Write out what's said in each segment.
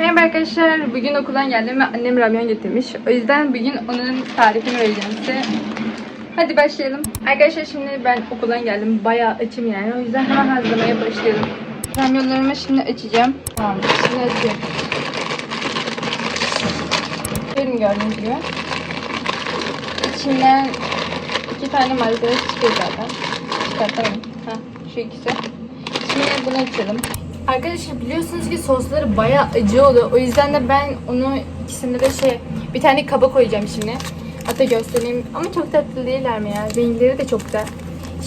Merhaba arkadaşlar. Bugün okuldan geldim ve annem ramyon getirmiş. O yüzden bugün onun tarifini vereceğim size. Hadi başlayalım. Arkadaşlar şimdi ben okuldan geldim. Bayağı açım yani. O yüzden hemen hazırlamaya başlayalım. Ramyonlarımı şimdi açacağım. Tamam. Şimdi açıyorum. Benim gördüğünüz gibi. İçinden iki tane malzeme çıkıyor zaten. Çıkartalım. Ha, şu ikisi. Şimdi bunu açalım. Arkadaşlar biliyorsunuz ki sosları bayağı acı oluyor. O yüzden de ben onu ikisinde de şey bir tane kaba koyacağım şimdi. Hatta göstereyim. Ama çok tatlı değiller mi ya? Renkleri de çok güzel.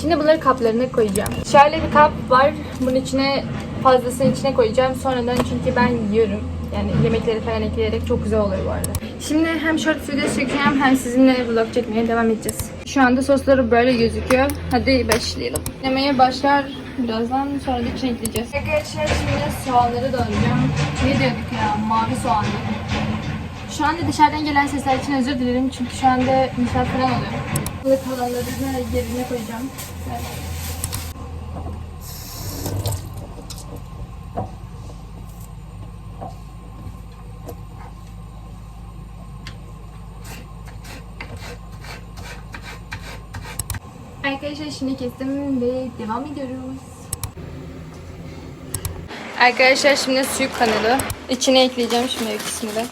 Şimdi bunları kaplarına koyacağım. Şöyle bir kap var. Bunun içine fazlasını içine koyacağım. Sonradan çünkü ben yiyorum. Yani yemekleri falan ekleyerek çok güzel oluyor bu arada. Şimdi hem short video çekeceğim hem sizinle vlog çekmeye devam edeceğiz. Şu anda sosları böyle gözüküyor. Hadi başlayalım. Yemeye başlar birazdan sonra da içine ekleyeceğiz. Arkadaşlar şimdi soğanları doğrayacağım. Ne diyorduk ya? Mavi soğanlı. Şu anda dışarıdan gelen sesler için özür dilerim çünkü şu anda misafir oluyor. Burada kalanları da yerine koyacağım. Evet. Arkadaşlar şimdi kestim ve devam ediyoruz. Arkadaşlar şimdi suyu kanalı. İçine ekleyeceğim şimdi ikisini de.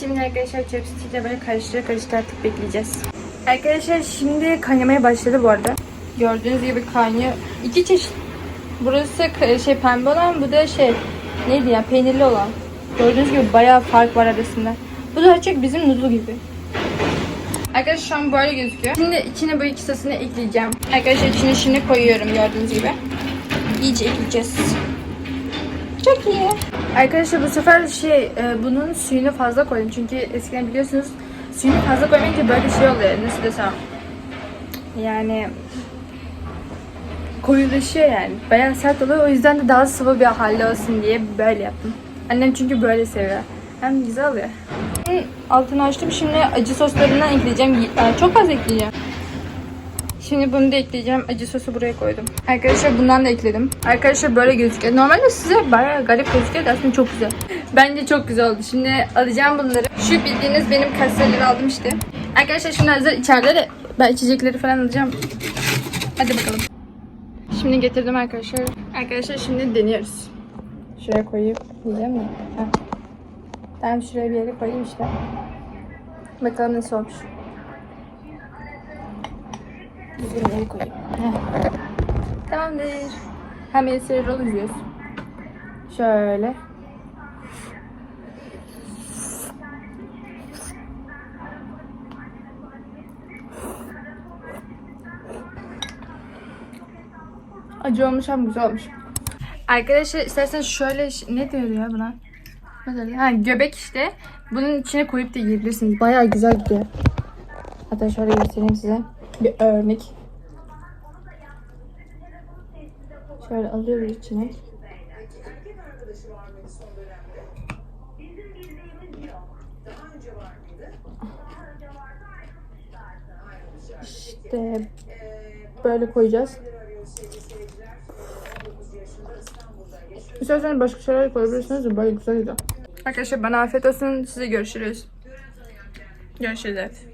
Şimdi arkadaşlar chopstick'le böyle karıştıra karıştıra artık bekleyeceğiz. Arkadaşlar şimdi kaynamaya başladı bu arada. Gördüğünüz gibi kaynıyor. İki çeşit. Burası şey pembe olan, bu da şey neydi ya peynirli olan. Gördüğünüz gibi bayağı fark var arasında. Bu da açık bizim noodle gibi. Arkadaşlar şu an böyle gözüküyor. Şimdi içine bu iki sosunu ekleyeceğim. Arkadaşlar içine şimdi koyuyorum gördüğünüz gibi. İyice ekleyeceğiz. Çok iyi. Arkadaşlar bu sefer şey e, bunun suyunu fazla koydum. Çünkü eskiden biliyorsunuz suyunu fazla koymayınca böyle şey oluyor. Nasıl desem. Yani koyulaşıyor yani. Bayağı sert oluyor. O yüzden de daha sıvı bir halde olsun diye böyle yaptım. Annem çünkü böyle seviyor. Hem güzel oluyor. Altını açtım. Şimdi acı soslarından ekleyeceğim. Yani çok az ekleyeceğim. Şimdi bunu da ekleyeceğim. Acı sosu buraya koydum. Arkadaşlar bundan da ekledim. Arkadaşlar böyle gözüküyor. Normalde size bayağı garip gözüküyor da aslında çok güzel. Bence çok güzel oldu. Şimdi alacağım bunları. Şu bildiğiniz benim kaseleri aldım işte. Arkadaşlar şimdi hazır içeride de ben içecekleri falan alacağım. Hadi bakalım. Şimdi getirdim arkadaşlar. Arkadaşlar şimdi deniyoruz. Şuraya koyup diyeceğim mi? Ha. Tamam şuraya bir yere koyayım işte. Bakalım nasıl olmuş. Düzgün yere koyayım. Heh. Tamamdır. Hem el rol. Şöyle. Acı olmuş ama güzel olmuş. Arkadaşlar isterseniz şöyle ne diyor ya buna? Ha göbek işte. Bunun içine koyup da yiyebilirsiniz. Bayağı güzel gidiyor. Hatta şöyle göstereyim size. Bir örnek. Şöyle alıyoruz içine. İşte böyle koyacağız. İsterseniz başka şeyler koyabilirsiniz de böyle güzel gidiyor. Arkadaşlar bana afiyet olsun. Size görüşürüz. Görüşürüz.